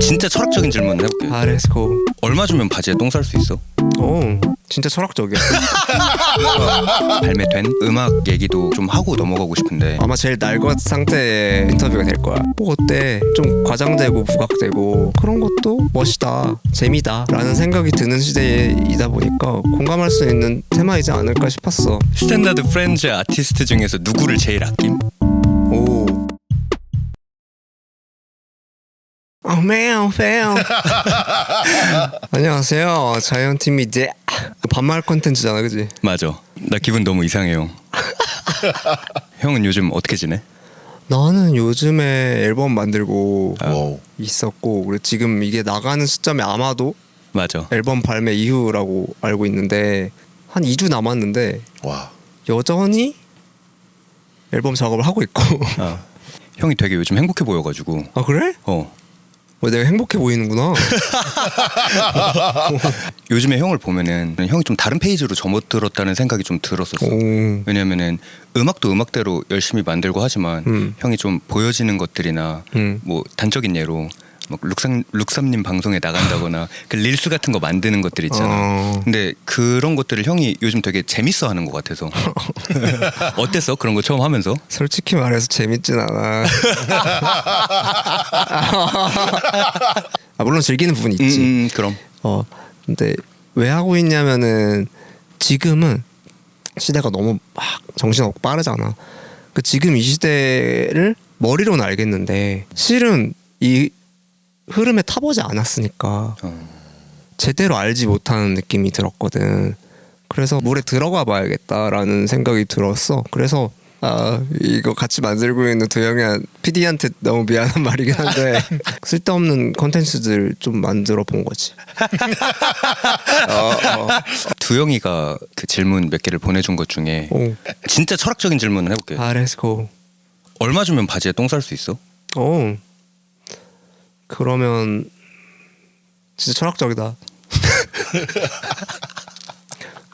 진짜 철학적인 질문 해볼게. 아 렛츠고 얼마 주면 바지에 똥 쌀 수 있어? 어 진짜 철학적이야 발매된 음악 얘기도 좀 하고 넘어가고 싶은데 아마 제일 날것 상태의 인터뷰가 될 거야 뭐 어때 좀 과장되고 부각되고 그런 것도 멋있다 재미다 라는 생각이 드는 시대이다 보니까 공감할 수 있는 테마이지 않을까 싶었어 스탠다드 프렌즈 아티스트 중에서 누구를 제일 아낌? 어, 매우 매우 안녕하세요 자이언티미 데 반말 컨텐츠잖아 그지? 맞아. 나 기분 너무 이상해요. 형은 요즘 어떻게 지내? 나는 요즘에 앨범 만들고 와우. 있었고 그리고 지금 이게 나가는 시점에 아마도 맞아. 앨범 발매 이후라고 알고 있는데 한 2주 남았는데 와. 여전히 앨범 작업을 하고 있고 아, 형이 되게 요즘 행복해 보여가지고 아 그래? 어 어, 내가 행복해 보이는구나 요즘에 형을 보면은 형이 좀 다른 페이지로 접어들었다는 생각이 좀 들었었어. 오. 왜냐면은 음악도 음악대로 열심히 만들고 하지만 음. 형이 좀 보여지는 것들이나 음. 뭐 단적인 예로 막 룩삼 룩삼님 방송에 나간다거나 그 릴스 같은 거 만드는 것들 있잖아. 어. 근데 그런 것들을 형이 요즘 되게 재밌어 하는 것 같아서 어땠어 그런 거 처음 하면서? 솔직히 말해서 재밌진 않아 아, 물론 즐기는 부분이 있지 음, 음, 그럼 어 근데 왜 하고 있냐면은 지금은 시대가 너무 막 정신없고 빠르잖아. 그 지금 이 시대를 머리로는 알겠는데 실은 이 흐름에 타보지 않았으니까 어. 제대로 알지 못하는 느낌이 들었거든. 그래서 물에 들어가 봐야겠다라는 생각이 들었어. 그래서 아 이거 같이 만들고 있는 도영이 PD한테 너무 미안한 말이긴 한데 쓸데없는 컨텐츠들 좀 만들어 본 거지. 어, 어. 두영이가 그 질문 몇 개를 보내준 것 중에 오. 진짜 철학적인 질문을 해볼게. 아 렛츠고. 얼마 주면 바지에 똥 쌀 수 있어? 어. 그러면 진짜 철학적이다.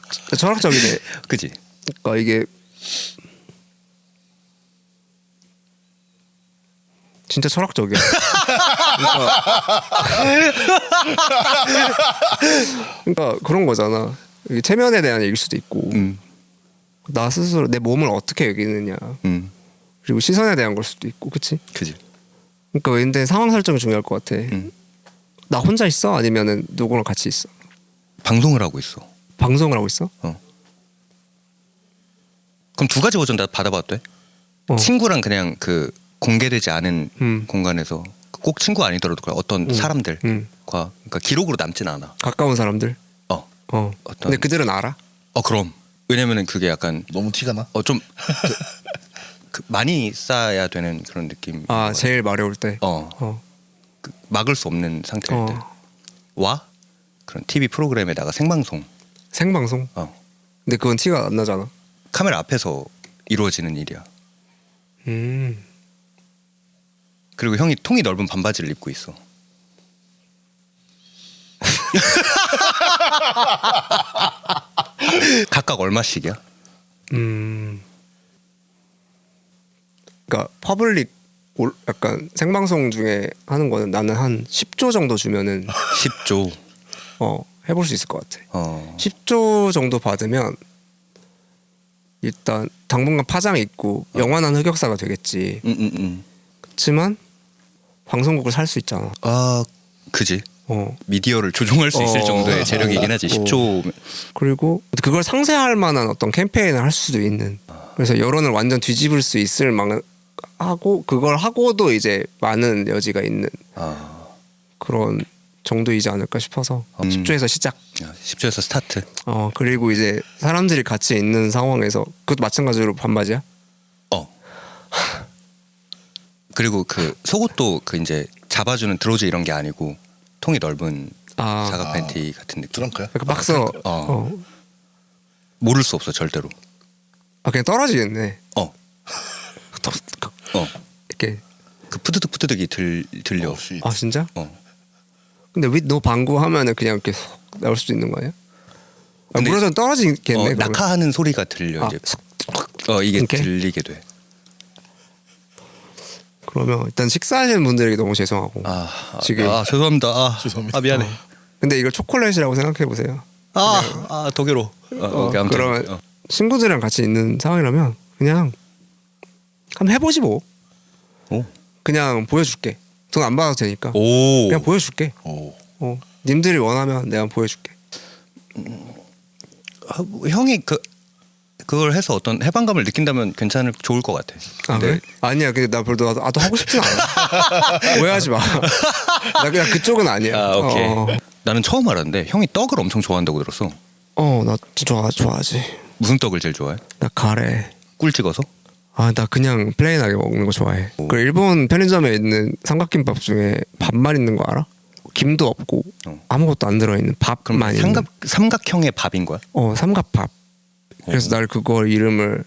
진짜 철학적이네. 그지? 그러니까 이게 진짜 철학적이야. 그러니까, 그러니까 그런 거잖아. 체면에 대한 얘기일 수도 있고 음, 나 스스로 내 몸을 어떻게 여기느냐 음, 그리고 시선에 대한 걸 수도 있고 그치? 그지? 그러니까 근데 상황 설정이 중요할 것 같아. 음. 나 혼자 있어? 아니면은 누구랑 같이 있어? 방송을 하고 있어. 방송을 하고 있어? 그럼 두 가지 버전 다 받아봐도 돼? 어. 친구랑 그냥 그 공개되지 않은 음. 공간에서 꼭 친구 아니더라도 그냥 어떤 음. 사람들과 음. 그러니까 기록으로 남진 않아. 가까운 사람들. 어, 어. 어떤- 근데 그들은 알아? 어 그럼 왜냐면은 그게 약간 너무 티가 나? 어좀 그, 그 많이 쌓아야 되는 그런 느낌. 아 제일 마려울 때. 어 어. 그 막을 수 없는 상태일 어. 때. 와 그런 TV 프로그램에다가 생방송. 생방송. 어 근데 그건 티가 안 나잖아. 카메라 앞에서 이루어지는 일이야. 음. 그리고 형이 통이 넓은 반바지를 입고 있어. 각각 얼마씩이야? 음. 그러니까 퍼블릭 올- 약간 생방송 중에 하는 거는 나는 한 10조 정도 주면은 10조. 어 해볼 수 있을 것 같아. 어. 10조 정도 받으면 일단 당분간 파장이 있고 영원한 흑역사가 되겠지. 음, 음, 음. 그렇지만 방송국을 살 수 있잖아. 아, 그지. 어. 미디어를 조종할 수 있을 어. 정도의 재력이긴 하지. 어. 10조. 그리고 그걸 상쇄할 만한 어떤 캠페인을 할 수도 있는. 그래서 여론을 완전 뒤집을 수 있을 만한 하고 그걸 하고도 이제 많은 여지가 있는 아, 그런 정도이지 않을까 싶어서 음. 10조에서 시작. 10조에서 스타트. 어 그리고 이제 사람들이 같이 있는 상황에서 그것도 마찬가지로 반바지야? 어. 그리고 그 속옷도 그 이제 잡아주는 드로즈 이런 게 아니고 통이 넓은 아, 사각 아. 팬티 같은 느낌. 트렁크야? 약간 박서. 어. 어. 모를 수 없어 절대로. 아 그냥 떨어지겠네. 어, 어. 이렇게. 그 푸드득 푸드득이 들 들려. 어, 씨. 아 진짜? 어. 근데 윗노 방구 하면은 그냥 이렇게 속 나올 수도 있는 거예요? 아, 근데- 물어전 떨어지겠네. 어, 그러면. 낙하하는 소리가 들려 아, 이제. 어 이게 이렇게? 들리게 돼. 그러면 일단 식사하시는 분들에게 너무 죄송하고 아, 아, 지금. 아 죄송합니다. 아, 죄송합니다. 아 미안해. 근데 이걸 초콜릿이라고 생각해 보세요. 아, 아 독일어. 어, 어. 그러면 어. 친구들이랑 같이 있는 상황이라면 그냥 한번 해보지 뭐. 오. 그냥 보여줄게. 돈 안 받아도 되니까. 오. 그냥 보여줄게. 오. 어. 님들이 원하면 내가 보여줄게. 아, 뭐, 형이 그 그걸 해서 어떤 해방감을 느낀다면 괜찮을 좋을 것 같아. 아 그래? 아니야. 근데 나 별로 나도, 나도 하고 싶진 않아. 오해하지 마. 나 그냥 그쪽은 아니야. 아 오케이. 어, 나는 처음 알았는데 형이 떡을 엄청 좋아한다고 들었어. 어, 나 좋아 좋아하지. 무슨 떡을 제일 좋아해? 나 카레. 꿀 찍어서? 아, 나 그냥 플레인하게 먹는 거 좋아해. 그 일본 편의점에 있는 삼각김밥 중에 밥만 있는 거 알아? 김도 없고 어. 아무것도 안 들어있는 밥만 있는. 삼각 삼각형의 밥인 거야? 어, 삼각밥. 그래서 어. 날 그걸 이름을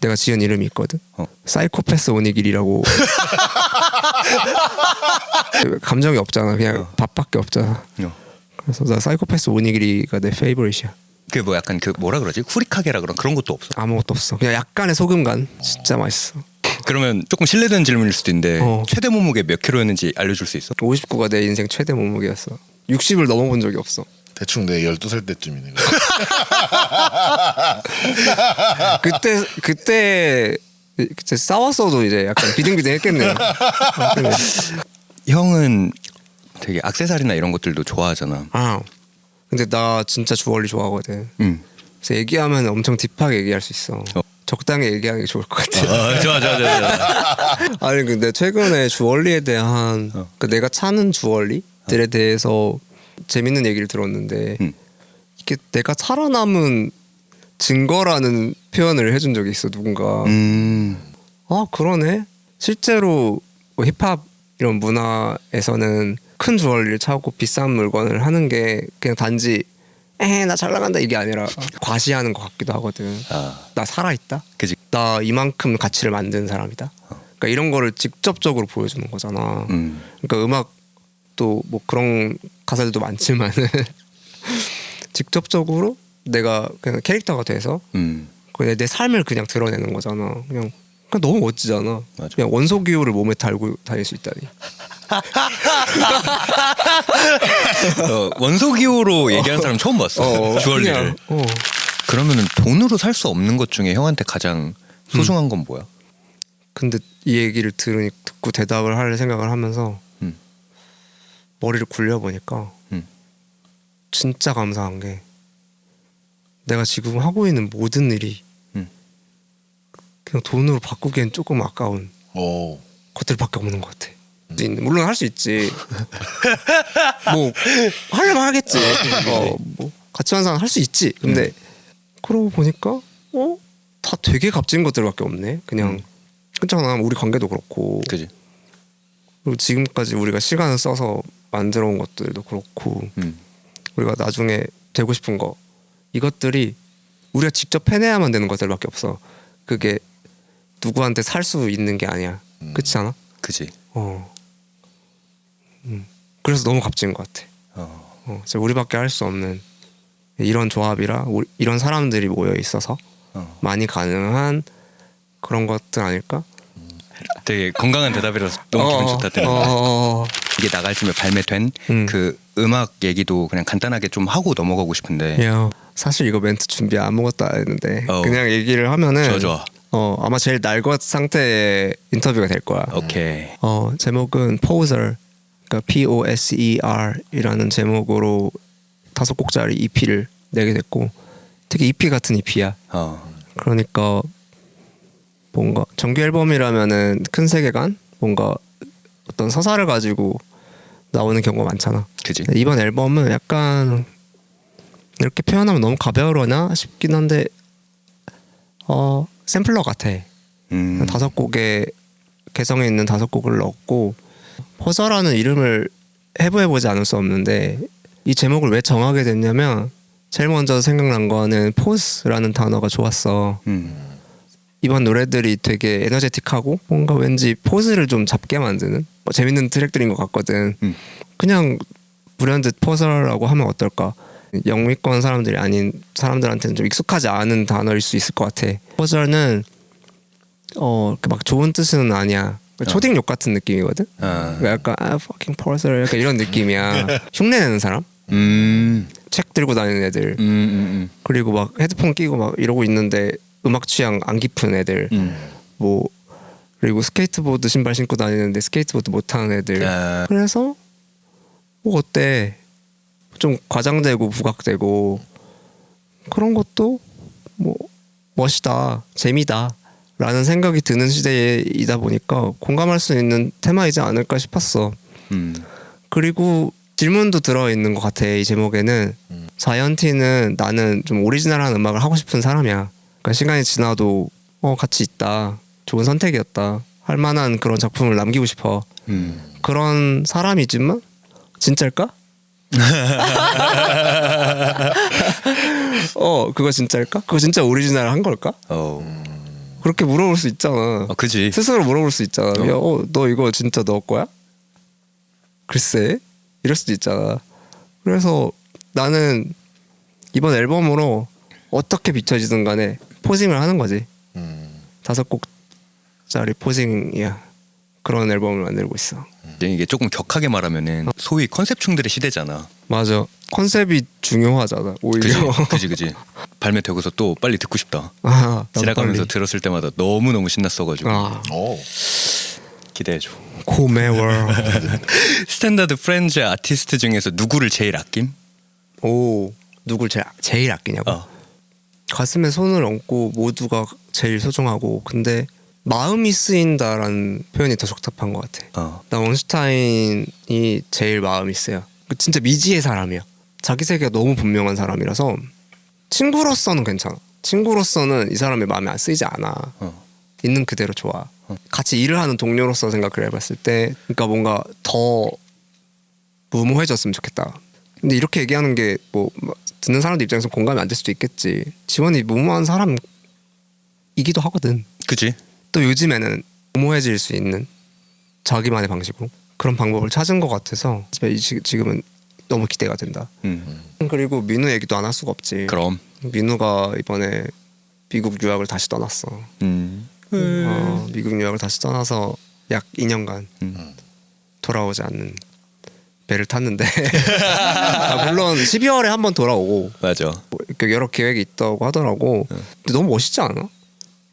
내가 지은 이름이 있거든. 어. 사이코패스 오니길이라고. 감정이 없잖아. 그냥 어. 밥밖에 없잖아. 어. 그래서 나 사이코패스 오니길이가 내 페이보릿이야. 그 뭐 약간 그 뭐라 그러지? 후리카게라 그런 그런 것도 없어. 아무것도 없어. 그냥 약간의 소금간. 진짜 맛있어. 그러면 조금 실례되는 질문일 수도 있는데 어. 최대 몸무게 몇 킬로였는지 알려줄 수 있어? 59가 내 인생 최대 몸무게였어. 60을 넘어본 적이 없어. 대충 내 12살 때쯤이네. 그때 그때 그때 싸웠어도 이제 약간 비등비등했겠네요. 어, 그래. 형은 되게 악세사리나 이런 것들도 좋아하잖아. 아 근데 나 진짜 주얼리 좋아하거든. 응. 그래서 얘기하면 엄청 딥하게 얘기할 수 있어. 어. 적당히 얘기하는 게 좋을 것 같아. 아, 좋아 좋아 좋아. 좋아. 아니 근데 최근에 주얼리에 대한 어. 그 내가 차는 주얼리들에 대해서 재밌는 얘기를 들었는데 음. 이게 내가 살아남은 증거라는 표현을 해준 적이 있어 누군가. 음. 아 그러네. 실제로 뭐 힙합 이런 문화에서는 큰 주얼리를 차고 비싼 물건을 하는 게 그냥 단지 에나 잘 나간다 이게 아니라 과시하는 것 같기도 하거든. 아, 나 살아 있다. 그지. 나 이만큼 가치를 만든 사람이다. 그러니까 이런 거를 직접적으로 보여주는 거잖아. 음. 그러니까 음악도 뭐 그런 가사들도 많지만은 직접적으로 내가 그냥 캐릭터가 돼서 음. 그냥 내 삶을 그냥 드러내는 거잖아. 그냥 그냥 너무 멋지잖아. 맞아. 그냥 원소 기호를 몸에 달고 다닐 수 있다니. 어, 원소 기호로 얘기하는 사람 처음 봤어. 주얼리를. 그냥, 어. 그러면은 돈으로 살 수 없는 것 중에 형한테 가장 소중한 건 뭐야? 근데 이 얘기를 들으니 듣고 대답을 할 생각을 하면서 음. 머리를 굴려 보니까 음. 진짜 감사한 게 내가 지금 하고 있는 모든 일이 음. 그냥 돈으로 바꾸기엔 조금 아까운 오. 것들밖에 없는 것 같아. 물론 할 수 있지. 뭐 하려면 하겠지. 어, 뭐 같이 사람 할수 있지. 근데 그러고 보니까 어? 다 되게 값진 것들밖에 없네. 그냥 그렇잖아. 우리 관계도 그렇고. 그지. 그리고 지금까지 우리가 시간을 써서 만들어 온 것들도 그렇고 음. 우리가 나중에 되고 싶은 거 이것들이 우리가 직접 해내야만 되는 것들밖에 없어. 그게 누구한테 살 수 있는 게 아니야. 그렇지 않아? 그지. 어. 음. 그래서 너무 값진 것 같아. 어. 어, 우리밖에 할 수 없는 이런 조합이라 우리, 이런 사람들이 모여 있어서 어. 많이 가능한 그런 것들 아닐까? 되게 건강한 대답이라서 너무 기분 좋다. 어, 어, 어, 어. 이게 나갈 쯤에 발매된 음. 그 음악 얘기도 그냥 간단하게 좀 하고 넘어가고 싶은데 야, 사실 이거 멘트 준비 아무것도 안 했는데 어. 그냥 얘기를 하면은 좋아 좋아. 어 아마 제일 날것 상태의 인터뷰가 될 거야. 오케이. 어 제목은 Poser, 그러니까 P O S E R이라는 제목으로 다섯 곡짜리 EP를 내게 됐고 되게 EP 같은 EP야. 어. 그러니까 뭔가 정규 앨범이라면은 큰 세계관, 뭔가 어떤 서사를 가지고 나오는 경우가 많잖아. 그지. 근데 이번 앨범은 약간 이렇게 표현하면 너무 가벼우려나 싶긴 한데 어 샘플러 같아. 음. 다섯 곡의 개성에 있는 다섯 곡을 넣었고 포저라는 이름을 해부해 보지 않을 수 없는데 이 제목을 왜 정하게 됐냐면 제일 먼저 생각난 거는 포스라는 단어가 좋았어. 음. 이번 노래들이 되게 에너제틱하고 뭔가 왠지 포즈를 좀 잡게 만드는 뭐 재밌는 트랙들인 것 같거든. 음. 그냥 불현듯 포저라고 하면 어떨까? 영미권 사람들이 아닌 사람들한테는 좀 익숙하지 않은 단어일 수 있을 것 같아. 포저는 어, 이렇게 막 좋은 뜻은 아니야. 초딩 욕 같은 느낌이거든. 아. 그러니까 약간 아 fucking porter 약간 이런 느낌이야. 흉내 내는 사람, 음. 책 들고 다니는 애들, 음. 음. 그리고 막 헤드폰 끼고 막 이러고 있는데 음악 취향 안 깊은 애들, 음. 뭐 그리고 스케이트보드 신발 신고 다니는데 스케이트보드 못하는 애들. 아. 그래서 뭐 어때? 좀 과장되고 부각되고 그런 것도 뭐 멋이다, 재미다 라는 생각이 드는 시대이다 보니까 공감할 수 있는 테마이지 않을까 싶었어. 음. 그리고 질문도 들어 있는 것 같아 이 제목에는 자이언티는 나는 좀 오리지널한 음악을 하고 싶은 사람이야. 그러니까 시간이 지나도 어 같이 있다, 좋은 선택이었다, 할 만한 그런 작품을 남기고 싶어. 음. 그런 사람이지만 진짜일까? 어 그거 진짜일까? 그거 진짜 오리지널 한 걸까? 어. 그렇게 물어볼 수 있잖아. 아, 그지. 스스로 물어볼 수 있잖아. 어. 야, 어, 너 이거 진짜 너 거야? 글쎄, 이럴 수도 있잖아. 그래서 나는 이번 앨범으로 어떻게 비춰지든 간에 포징을 하는 거지. 음. 다섯 곡짜리 포징이야. 그런 앨범을 만들고 있어. 이게 조금 격하게 말하면은 소위 컨셉충들의 시대잖아. 맞아. 컨셉이 중요하잖아. 오히려. 그지, 그지. 발매되고서 또 빨리 듣고 싶다. 아, 나도 지나가면서 빨리. 들었을 때마다 너무 너무 신났어가지고 아, 오. 기대해줘. 고매월. 스탠다드 프렌즈 아티스트 중에서 누구를 제일 아낌? 오, 누굴 제일, 제일 아끼냐고? 어. 가슴에 손을 얹고 모두가 제일 소중하고 근데 마음이 쓰인다라는 표현이 더 적합한 것 같아. 어. 나 원슈타인이 제일 마음이 쓰여. 그 진짜 미지의 사람이야. 자기 세계가 너무 분명한 사람이라서 친구로서는 괜찮아. 친구로서는 이 사람의 마음에 안 쓰이지 않아. 어. 있는 그대로 좋아. 같이 일을 하는 동료로서 생각을 해봤을 때, 그러니까 뭔가 더 무모해졌으면 좋겠다. 근데 이렇게 얘기하는 게 뭐 듣는 사람들 입장에서 공감이 안 될 수도 있겠지. 지원이 무모한 사람이기도 하거든. 그지? 또 요즘에는 무모해질 수 있는 자기만의 방식으로 그런 방법을 찾은 것 같아서 이 지- 지금은 너무 기대가 된다. 음. 그리고 민우 얘기도 안 할 수가 없지. 그럼. 민우가 이번에 미국 유학을 다시 떠났어. 음. 어, 미국 유학을 다시 떠나서 약 2년간 음. 돌아오지 않는 배를 탔는데 아, 물론 12월에 한 번 돌아오고 맞아. 뭐 이렇게 여러 계획이 있다고 하더라고. 근데 너무 멋있지 않아?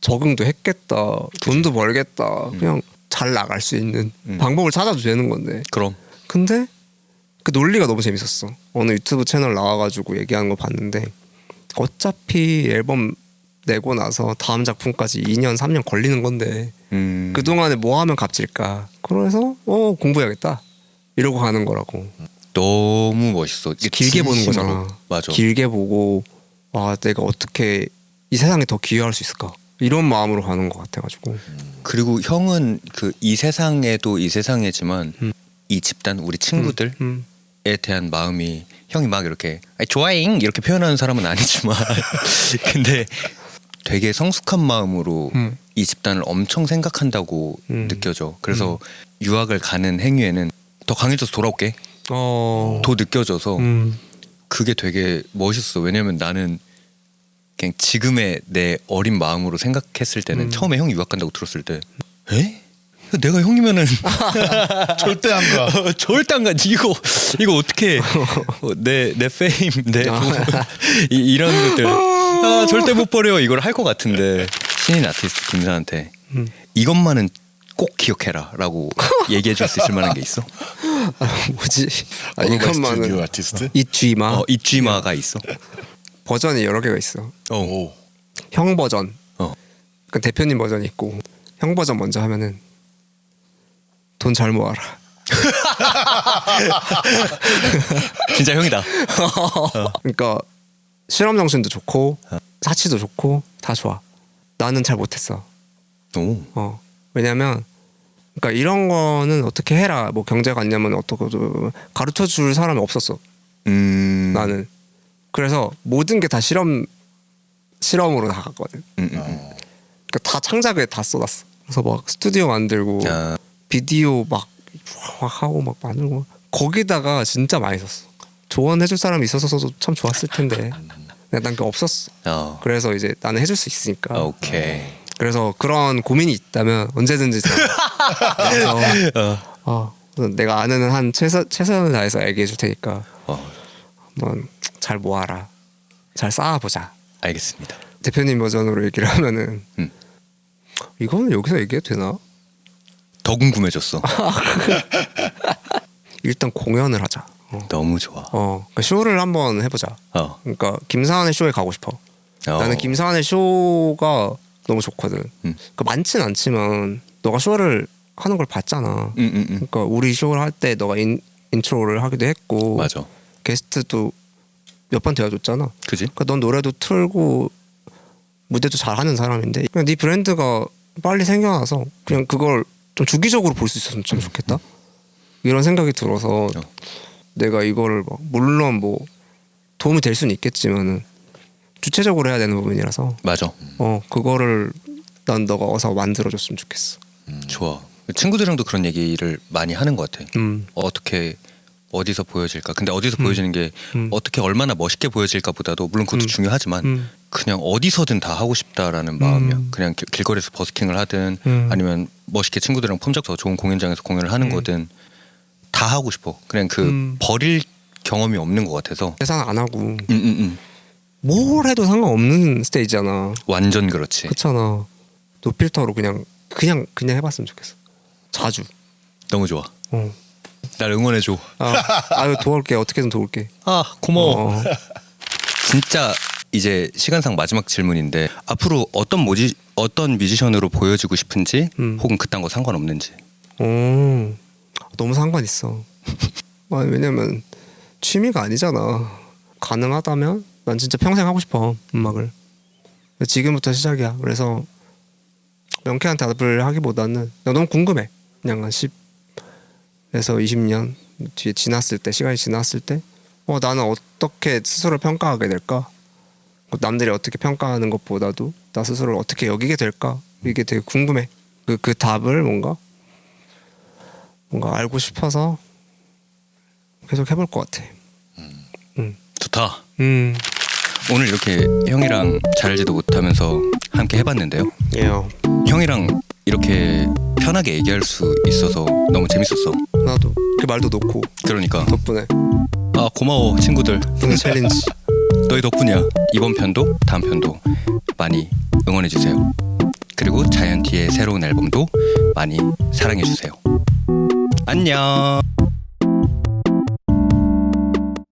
적응도 했겠다, 돈도 벌겠다, 그냥 잘 나갈 수 있는 음. 방법을 찾아도 되는 건데. 그럼. 근데 그 논리가 너무 재밌었어. 어느 유튜브 채널 나와가지고 얘기하는 거 봤는데 어차피 앨범 내고 나서 다음 작품까지 2년 3년 걸리는 건데 음. 그 동안에 뭐 하면 값질까? 그래서 어 공부해야겠다 이러고 가는 거라고. 너무 멋있어. 길게 보는. 거잖아. 맞아. 길게 보고 와 내가 어떻게 이 세상에 더 기여할 수 있을까? 이런 마음으로 가는 것 같아가지고. 그리고 형은 그 이 세상에도 이 세상이지만 음. 이 집단 우리 친구들에 음. 대한 마음이 형이 막 이렇게 좋아잉 이렇게 표현하는 사람은 아니지만 근데 되게 성숙한 마음으로 음. 이 집단을 엄청 생각한다고 음. 느껴져. 그래서 유학을 가는 행위에는 더 강해져서 돌아올게. 어. 더 느껴져서 음. 그게 되게 멋있어. 왜냐면 나는 그냥 지금의 내 어린 마음으로 생각했을 때는 음. 처음에 형이 유학 간다고 들었을 때, 에? 내가 형이면은 절대 안 가. 어, 절대 안 가지. 이거 이거 어떻게 내 내 페임 내 아. 이, 이런 것들 아, 절대 못 버려 이걸 할 것 같은데 신인 아티스트 김사한테 음. 이것만은 꼭 기억해라라고 얘기해 줄 수 있을 만한 게 있어. 아, 뭐지? 아, 뉴 이것만은 아티스트. 이쥐마 어, 이쥐마가 있어. 버전이 여러 개가 있어. 오. 형 버전, 어. 그 대표님 버전이 있고 형 버전 먼저 하면은 돈 잘 모아라. 진짜 형이다. 그러니까 실험 정신도 좋고 사치도 좋고 다 좋아. 나는 잘 못했어. 오. 어 왜냐면 그러니까 이런 거는 어떻게 해라 뭐 경제관념은 어떻게 가르쳐 줄 사람이 없었어. 음. 나는 그래서 모든 게 다 실험 실험으로 나갔거든. 음, 음, 음. 그러니까 다 창작에 다 쏟았어. 그래서 막 스튜디오 만들고 아, 비디오 막, 막 하고 막 만들고 거기다가 진짜 많이 썼어. 조언해줄 사람이 있었어도 참 좋았을 텐데. 근데 난그 없었어. 어. 그래서 이제 나는 해줄 수 있으니까. 아, 오케이. 그래서 그런 고민이 있다면 언제든지 다 그래서 어. 어, 내가 아는 한 최선 최선을 다해서 얘기해 줄 테니까 어, 한번 잘 모아라. 잘 쌓아보자. 알겠습니다. 대표님 버전으로 얘기를 하면은 음. 이거는 여기서 얘기해도 되나? 더 궁금해졌어. 일단 공연을 하자. 어, 너무 좋아. 어 그러니까 쇼를 한번 해보자. 어. 그러니까 김사한의 쇼에 가고 싶어. 어. 나는 김사한의 쇼가 너무 좋거든. 음. 그러니까 많진 않지만 너가 쇼를 하는 걸 봤잖아. 응, 응, 응. 그러니까 우리 쇼를 할 때 너가 인, 인트로를 하기도 했고 맞아. 게스트도 몇번 되어줬잖아. 그지? 그러니까 넌 노래도 틀고 무대도 잘하는 사람인데 그냥 네 브랜드가 빨리 생겨나서 그냥 그걸 좀 주기적으로 볼 수 있었으면 참 좋겠다. 이런 생각이 들어서 내가 이거를 막 물론 뭐 도움이 될 수는 있겠지만은 주체적으로 해야 되는 부분이라서 맞아. 어 그거를 난 너가 어서 만들어줬으면 좋겠어. 좋아. 친구들이랑도 그런 얘기를 많이 하는 것 같아. 음. 어떻게 어디서 보여질까? 근데 어디서 보여지는 게 음. 어떻게 얼마나 멋있게 보여질까보다도 물론 그것도 음. 중요하지만 음. 그냥 어디서든 다 하고 싶다라는 마음이야. 음. 그냥 길, 길거리에서 버스킹을 하든 음. 아니면 멋있게 친구들이랑 폼 잡서 좋은 공연장에서 공연을 하는 음. 거든 다 하고 싶어. 그냥 그 음. 버릴 경험이 없는 것 같아서. 계산 안 하고 음, 음, 음. 뭘 해도 상관없는 스테이지잖아. 완전 그렇지. 그렇잖아. 노필터로 그냥 그냥 그냥 해봤으면 좋겠어. 자주. 너무 좋아. 어. 날 응원해 줘. 아, 아유 도울게 어떻게든 도울게. 아 고마워. 어. 진짜 이제 시간상 마지막 질문인데 앞으로 어떤 모지 어떤 뮤지션으로 보여지고 싶은지 음. 혹은 그딴 거 상관없는지. 어. 너무 상관 있어. 아니, 왜냐면 취미가 아니잖아. 가능하다면 난 진짜 평생 하고 싶어 음악을. 지금부터 시작이야. 그래서 명쾌한 답을 하기보다는 나 너무 궁금해. 그냥 한 10 에서 20년 뒤에 지났을 때 시간이 지났을 때 어, 나는 어떻게 스스로 평가하게 될까? 뭐 남들이 어떻게 평가하는 것보다도 나 스스로를 어떻게 여기게 될까? 이게 되게 궁금해. 그, 그 답을 뭔가 뭔가 알고 싶어서 계속 해볼 것 같아. 좋다. 음, 오늘 이렇게 형이랑 잘 알지도 못하면서 함께 해봤는데요. 예요. 형이랑 이렇게 편하게 얘기할 수 있어서 너무 재밌었어. 나도 그 말도 놓고 그러니까 덕분에 아 고마워 친구들. 오늘 챌린지. 너희 덕분이야. 이번 편도 다음 편도 많이 응원해 주세요. 그리고 자이언티의 새로운 앨범도 많이 사랑해 주세요. 안녕.